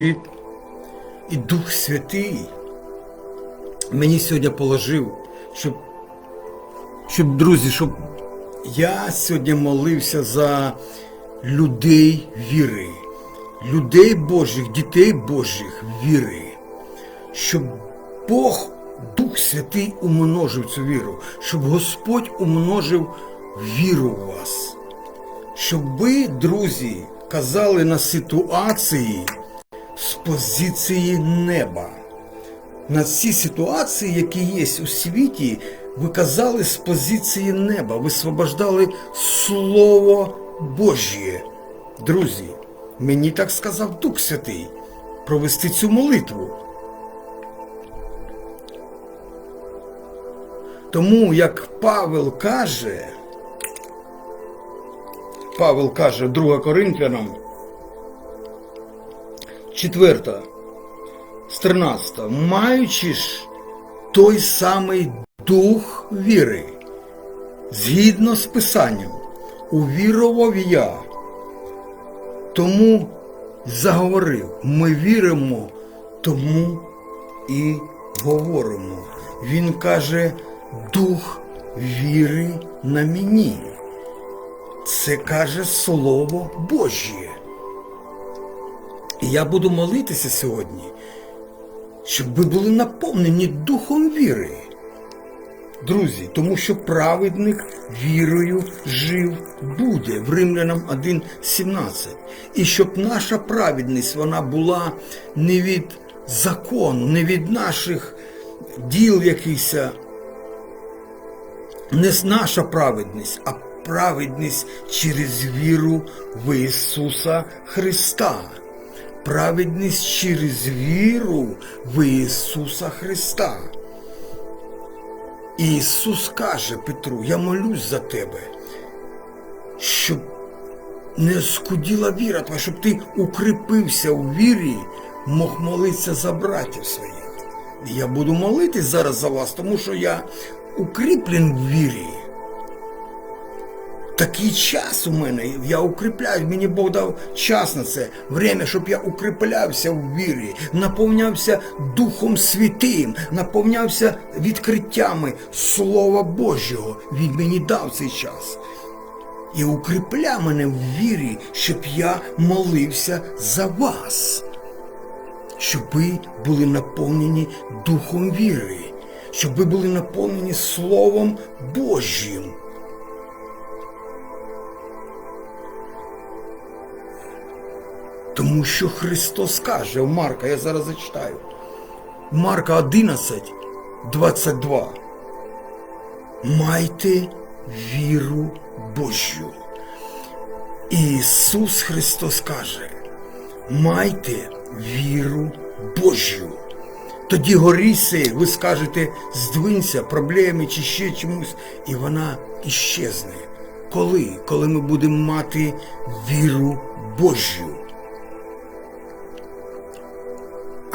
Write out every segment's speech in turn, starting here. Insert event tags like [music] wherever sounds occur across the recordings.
І Дух Святий мені сьогодні положив, щоб, щоб друзі, щоб я сьогодні молився за людей віри, людей Божих, дітей Божих віри, щоб Бог, Дух Святий умножив цю віру, щоб Господь умножив віру в вас. Щоб ви, друзі, казали на ситуації з позиції неба. На ці ситуації, які є у світі, ви казали з позиції неба, ви освобождали Слово Божє. Друзі, мені так сказав Дух Святий провести цю молитву. Тому, як Павел каже, Павел каже 2 Коринфянам, 4, з 13, маючи ж той самий дух віри, згідно з Писанням, увірував я, тому заговорив, ми віримо, тому і говоримо. Він каже, дух віри на мені. Це каже Слово Божє. І я буду молитися сьогодні, щоб ви були наповнені духом віри. Друзі, тому що праведник вірою жив буде в Римлянам 1.17. І щоб наша праведність вона була не від закону, не від наших діл якихось, не наша праведність, а праведність через віру в Ісуса Христа. Праведність через віру в Ісуса Христа. Ісус каже Петру, я молюсь за тебе, щоб не скуділа віра твоя, щоб ти укріпився у вірі, мог молитися за братів своїх. Я буду молитись зараз за вас, тому що я укріплен в вірі. Такий час у мене, я укріпляю, мені Бог дав час на це, время, щоб я укріплявся в вірі, наповнявся Духом Святим, наповнявся відкриттями Слова Божого. Він мені дав цей час. І укріпля мене в вірі, щоб я молився за вас, щоб ви були наповнені Духом віри, щоб ви були наповнені Словом Божим. Тому що Христос каже в Марка, я зараз зачитаю. Марка 11, 22. Майте віру Божю. Ісус Христос каже, майте віру Божю. Тоді горіси, ви скажете, здвинься проблеми чи ще чомусь, і вона іщезне. Коли? Коли ми будемо мати віру Божю.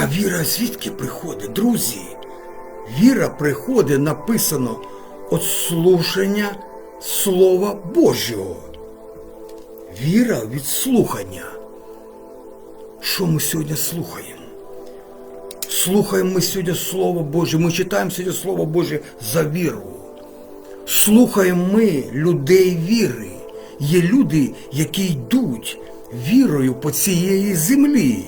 А віра звідки приходить, друзі? Віра приходить, написано від слушання Слова Божого. Віра від слухання. Що ми сьогодні слухаємо? Слухаємо ми сьогодні Слово Боже, ми читаємо сьогодні Слово Боже за віру. Слухаємо ми людей віри. Є люди, які йдуть вірою по цієї землі.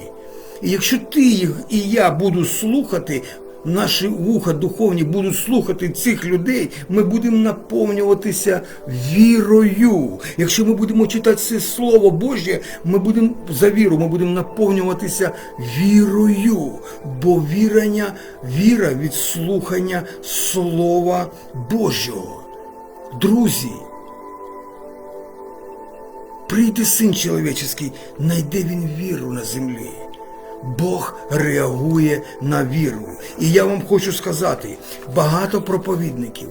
І якщо ти їх і я буду слухати, наші вуха духовні будуть слухати цих людей, ми будемо наповнюватися вірою. Якщо ми будемо читати це Слово Боже, ми будемо за віру, ми будемо наповнюватися вірою. Бо вірення, віра від слухання Слова Божого. Друзі, прийде син чоловічий, найде він віру на землі. Бог реагує на віру. І я вам хочу сказати, багато проповідників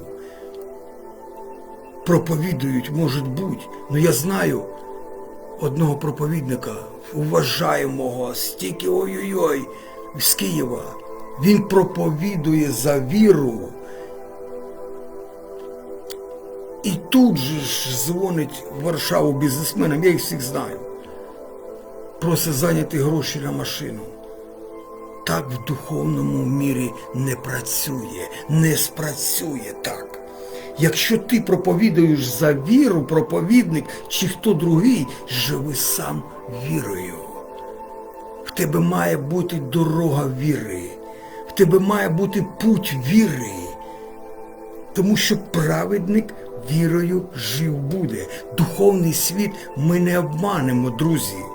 проповідують, може бути, але я знаю одного проповідника, уважаємого, стільки ой-ой-ой, з Києва. Він проповідує за віру. І тут же ж дзвонить в Варшаву бізнесменам, я їх всіх знаю просить зайняти гроші на машину. Так в духовному мірі не працює, не спрацює так. Якщо ти проповідуєш за віру, проповідник чи хто другий, живи сам вірою. В тебе має бути дорога віри, в тебе має бути путь віри. Тому що праведник вірою жив буде. Духовний світ ми не обманемо, друзі.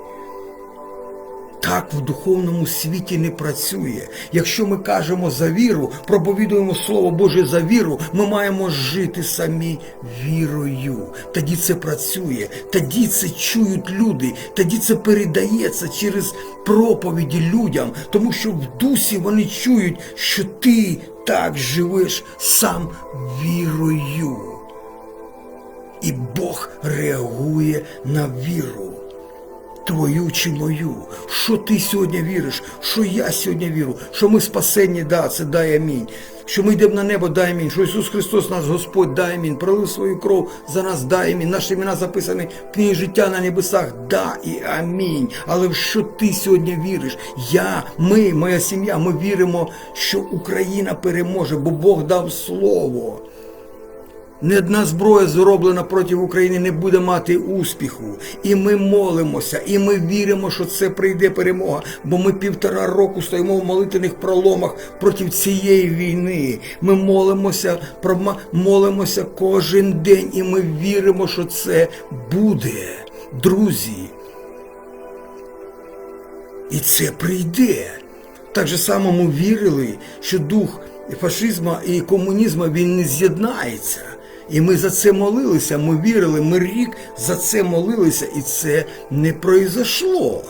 Так в духовному світі не працює. Якщо ми кажемо за віру, проповідуємо Слово Боже за віру, ми маємо жити самі вірою. Тоді це працює, тоді це чують люди, тоді це передається через проповіді людям, тому що в дусі вони чують, що ти так живеш сам вірою. І Бог реагує на віру твою чи мою. Що ти сьогодні віриш? Що я сьогодні вірю? Що ми спасені, да, це дай амінь. Що ми йдемо на небо, дай амінь. Що Ісус Христос, наш Господь, дай амінь. Пролив свою кров за нас, дай амінь. Наші імена записані в книгі життя на небесах, да і амінь. Але в що ти сьогодні віриш? Я, ми, моя сім'я, ми віримо, що Україна переможе, бо Бог дав слово. Ні одна зброя, зроблена проти України, не буде мати успіху. І ми молимося, і ми віримо, що це прийде перемога. Бо ми півтора року стоїмо в молитвених проломах проти цієї війни. Ми молимося, молимося кожен день, і ми віримо, що це буде, друзі. І це прийде. Так же само ми вірили, що дух фашизму і комунізму він не з'єднається. І ми за це молилися, ми вірили, ми рік за це молилися, і це не произошло.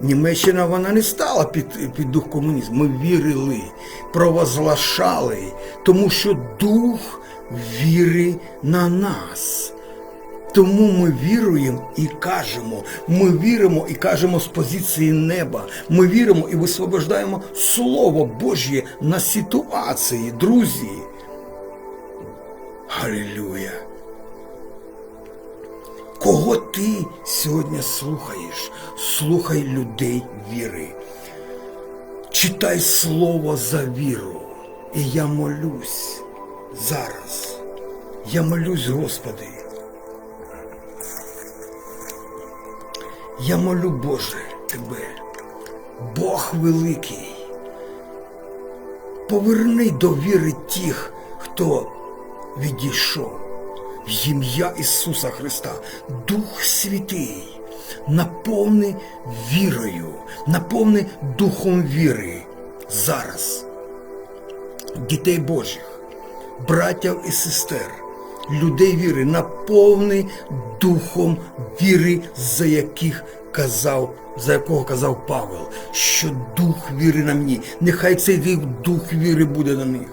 Німеччина вона не стала під під дух комунізму. Ми вірили, провозглашали, тому що дух віри на нас. Тому ми віруємо і кажемо, ми віримо і кажемо з позиції неба. Ми віримо і висвобождаємо Слово Божє на ситуації, друзі. Галілюя! Кого ти сьогодні слухаєш? Слухай людей віри. Читай слово за віру. І я молюсь зараз. Я молюсь, Господи. Я молю, Боже, Тебе, Бог великий. Поверни до віри тих, хто відійшов в ім'я Ісуса Христа, Дух Святий, наповни вірою, наповни Духом віри зараз, дітей Божих, братів і сестер, людей віри, наповни Духом віри, за яких казав. За якого казав Павел, що дух віри на мені, нехай цей дух віри буде на них,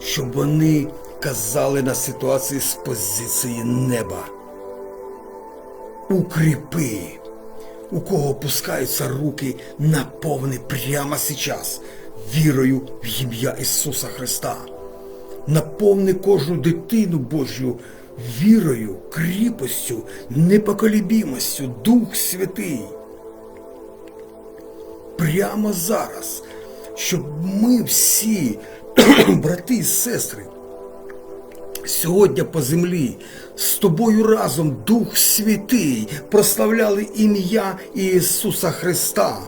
щоб вони казали на ситуації з позиції неба. Укріпи, у кого опускаються руки, наповни прямо зараз вірою в ім'я Ісуса Христа. Наповни кожну дитину Божю вірою, кріпостю, непоколібімостю, Дух Святий. Прямо зараз, щоб ми всі, [clears throat] брати і сестри, Сьогодні по землі з тобою разом Дух Святий прославляли ім'я Ісуса Христа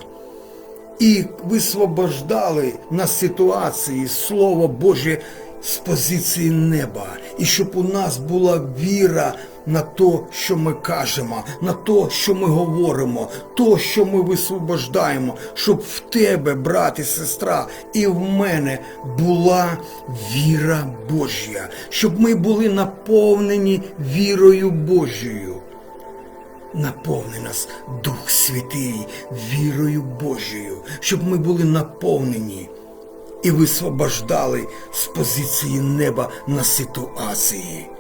і висвобождали на ситуації Слово Боже з позиції неба, і щоб у нас була віра на то, що ми кажемо, на то, що ми говоримо, то, що ми висвобождаємо, щоб в тебе, брат і сестра, і в мене була віра Божя, щоб ми були наповнені вірою Божою. Наповни нас Дух Святий, вірою Божою, щоб ми були наповнені і висвобождали з позиції неба на ситуації.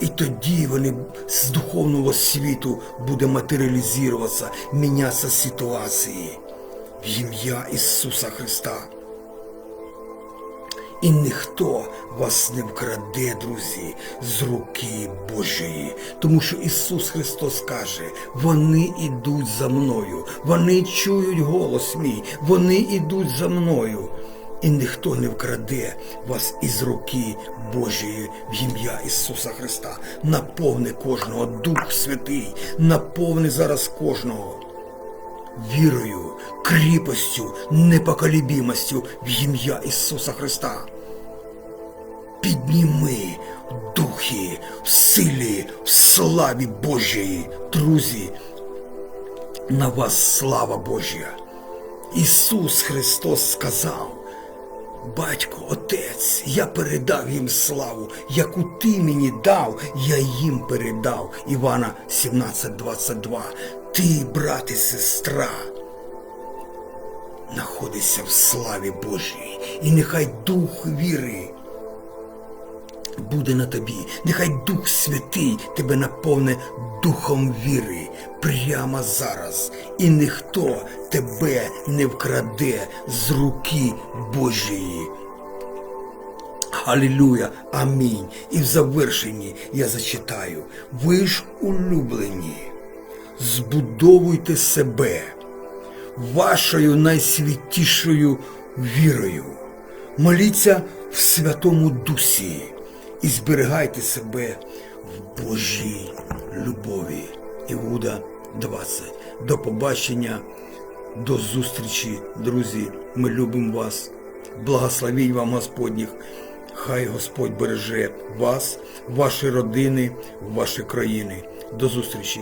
І тоді вони з духовного світу буде матеріалізуватися, мінятися ситуації в ім'я Ісуса Христа. І ніхто вас не вкраде, друзі, з руки Божої. Тому що Ісус Христос каже, вони йдуть за мною, вони чують голос мій, вони йдуть за мною. І ніхто не вкраде вас із руки Божої в ім'я Ісуса Христа. Наповни кожного, Дух Святий, наповни зараз кожного вірою, кріпостю, непоколібімостю в ім'я Ісуса Христа. Підніми духи в силі, в славі Божої, друзі. На вас слава Божя. Ісус Христос сказав, Батько, Отець, я передав їм славу, яку ти мені дав, я їм передав. Івана 17,22. Ти, брат і сестра, знаходишся в славі Божій, і нехай дух віри буде на тобі. Нехай Дух Святий тебе наповне духом віри прямо зараз. І ніхто тебе не вкраде з руки Божої. Алілюя, амінь. І в завершенні я зачитаю. Ви ж улюблені, збудовуйте себе вашою найсвятішою вірою. Моліться в Святому Дусі і зберігайте себе в Божій любові. Іуда 20. До побачення, до зустрічі, друзі. Ми любимо вас. Благословінь вам Господніх. Хай Господь береже вас, ваші родини, ваші країни. До зустрічі!